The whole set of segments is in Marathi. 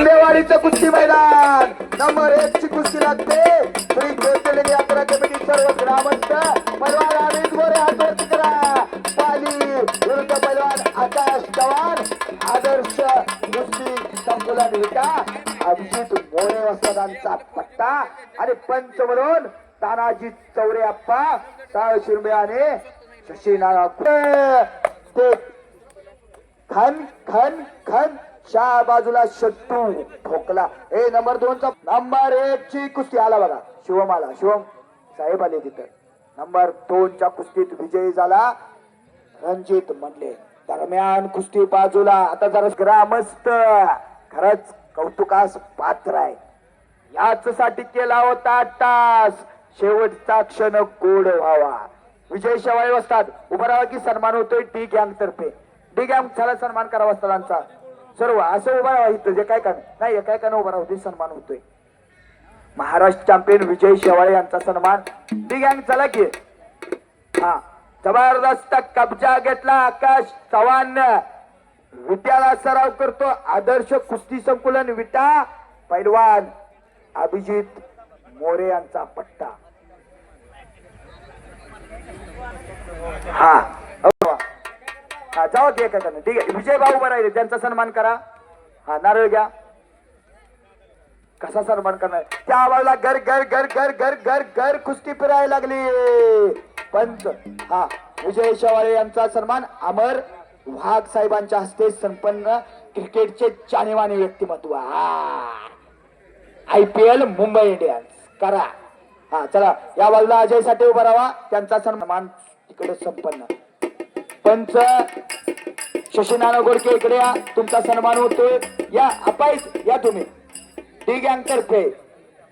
शिंदेवाडीचं कुस्ती मैदान. नंबर एक ची कुस्ती लागते. श्री ज्योतिर्लिंग यात्रा कमिटी सर्व ग्रामस्थ पैलवान अमित गोरे हात वरती करा. पाली विरुद्ध पैलवान आकाश चव्हाण. आदर्श कुस्ती संकुलन विटा अभिजित मोरे वसदांचा पट्टा. आणि पंच म्हणून तानाजी चौरे अप्पा साळ शिरबे आणि शशीनारायण ते खन खन खन शा बाजूला शट्टू ठोकला. ए नंबर दोनचा. नंबर एक ची कुस्ती. आला बघा. शिवम आला शिवम साहेब आले तिथं. नंबर दोनच्या कुस्तीत विजयी झाला रणजित म्हणले दरम्यान कुस्ती बाजूला. आता जरा ग्रामस्थ. खरंच कौतुकास पात्र आहे. याच साठी केला होता तास. शेवटचा क्षण गोड व्हावा. विजय शेवाळे बसतात. उभा राहा की सन्मान होतोय डी गँग तर्फे डी गँग झाला सन्मान करा वस्तादांचा. सर्व असं उभा राहा इथं. जे काय का नाही एका एकानं उभा राहू दे सन्मान होतोय. महाराष्ट्र चॅम्पियन विजय शेवाळे यांचा सन्मान. डी गँग चला की. हा. जबरदस्त कब्जा घेतला आकाश चव्हाण. विट्याला सराव करतो आदर्श कुस्ती संकुलन विटा पैलवान अभिजित मोरे यांचा पट्टा. हा. हा जाऊ दे एका ठीक आहे. विजय भाऊ उभा राहिले. त्यांचा सन्मान करा. हा नारळ घ्या. कसा सन्मान करणार? त्या आवाजला घर घर घर घर घर घर घर कुस्ती फिरायला लागली. पंच हा विजय शेवाळे यांचा सन्मान. अमर वाघ साहेबांच्या हस्ते संपन्न क्रिकेटचे जाणीवाने व्यक्तिमत्व. IPL Mumbai Indians. करा. हा चला. या बाजूला अजयसाठी उभा राहा. त्यांचा सन्मान तिकडे संपन्न. पंच. शशीनारायण गोडके इकडे या. तुमचा सन्मान होतोय. या अपाईच या तुम्ही. डी गँग तर्फे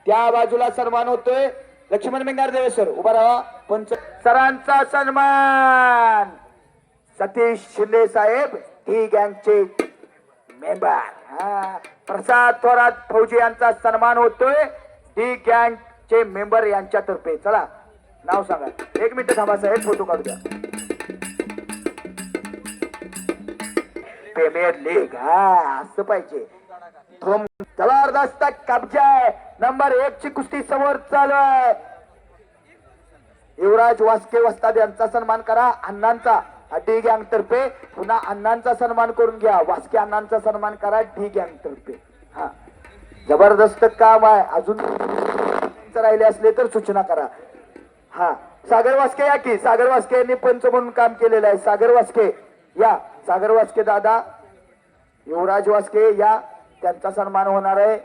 त्या बाजूला सन्मान होतोय. लक्ष्मण बेंगार सर उभा राहा. पंच. सरांचा सन्मान. सतीश शिंदे साहेब डी गँगचे मेंबर. हा. प्रसाद थोरात फौजी यांचा सन्मान होतोय. डी गँगचे मेंबर यांच्यातर्फे. चला नाव सांगा. एक मिनिट थांबा साहेब फोटो काढू द्या. प्रीमियर लीग हा असं पाहिजे. जबरदस्त कब्जा आहे. नंबर एक ची कुस्ती समोर चालू आहे युवराज वास्के वस्ताद यांचा सन्मान करा अण्णांचा. डी गँग तर्फे पुन्हा अण्णांचा सन्मान करून घ्या. वास्के अण्णांचा सन्मान करा डी गँग तर्फे. हा. जबरदस्त काम आहे. अजून राहिले असले तर सूचना करा. हा. सागर वास्के या की? सागर वास्के यांनी पंच म्हणून काम केलेलं आहे. सागर वास्के या. सागर वास्के दादा युवराज वास्के या त्यांचा सन्मान होणार आहे.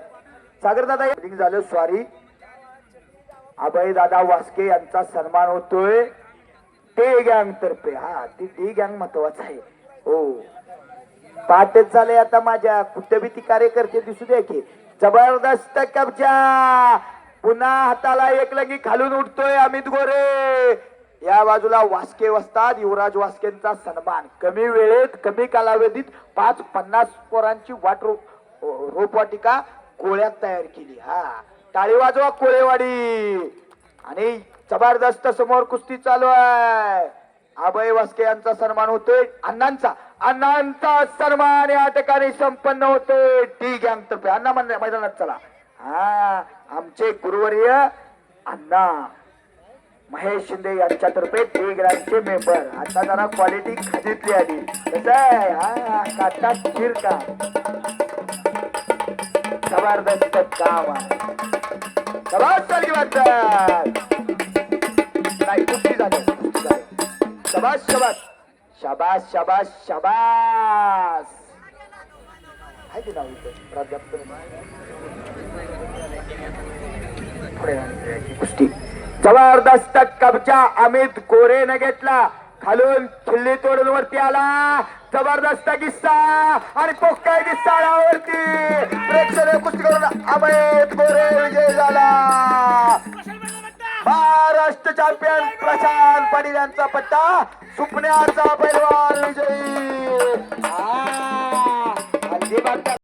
सागर दादा झालं स्वारी. अभय दादा वास्के यांचा सन्मान होतोय. टी गँग तर्फे. हा ती टी गँग महत्त्वाचा आहे. हो. पाठच झाले आता माझ्या. कुठे बी ती कार्यकर्ते दिसू दे की. जबरदस्त कब्जा. पुन्हा हाताला एक लगी खालून उठतोय अमित गोरे. या बाजूला वास्के वसतात युवराज वास्केंचा सन्मान. कमी वेळेत कमी कालावधीत पाच पन्नास पोरांची वाट रो रोपवाटिका कोळ्यात तयार केली. हा. टाळी वाजवा कोळेवाडी. आणि जबरदस्त समोर कुस्ती चालू आहे. अभय वास्के यांचा सन्मान होतोय. अण्णांचा अण्णांचा सन्मान या ठिकाणी संपन्न होतोय. टी गँग तर्फे. अण्णा मैदानात चला. हा. आमचे गुरुवर्य अण्णा. महेश शिंदे यांच्यातर्फे ते ग्रामचे मेंबर आता जरा क्वालिटी खादीतली आली. कसं आहे? हा काटा चिर का जबरदस्त काम आहे? शबास नाही कुस्ती झाली शबास शबास. शबास शबास शबास. आहे नाव इथं? प्राध्यापक. पुढे गोष्टी. जबरदस्त कब्जा अमित गोरेने घेतला. खालून खिल्ली तोडून वरती आला. जबरदस्त किस्सा. आणि पोक्काय किस्सा वरती प्रेक्षणीय कुस्ती करून अमित गोरे विजय झाला. महाराष्ट्र चॅम्पियन प्रशांत पाटील यांचा पट्टा. सुपण्याचा पैलवान विजयी.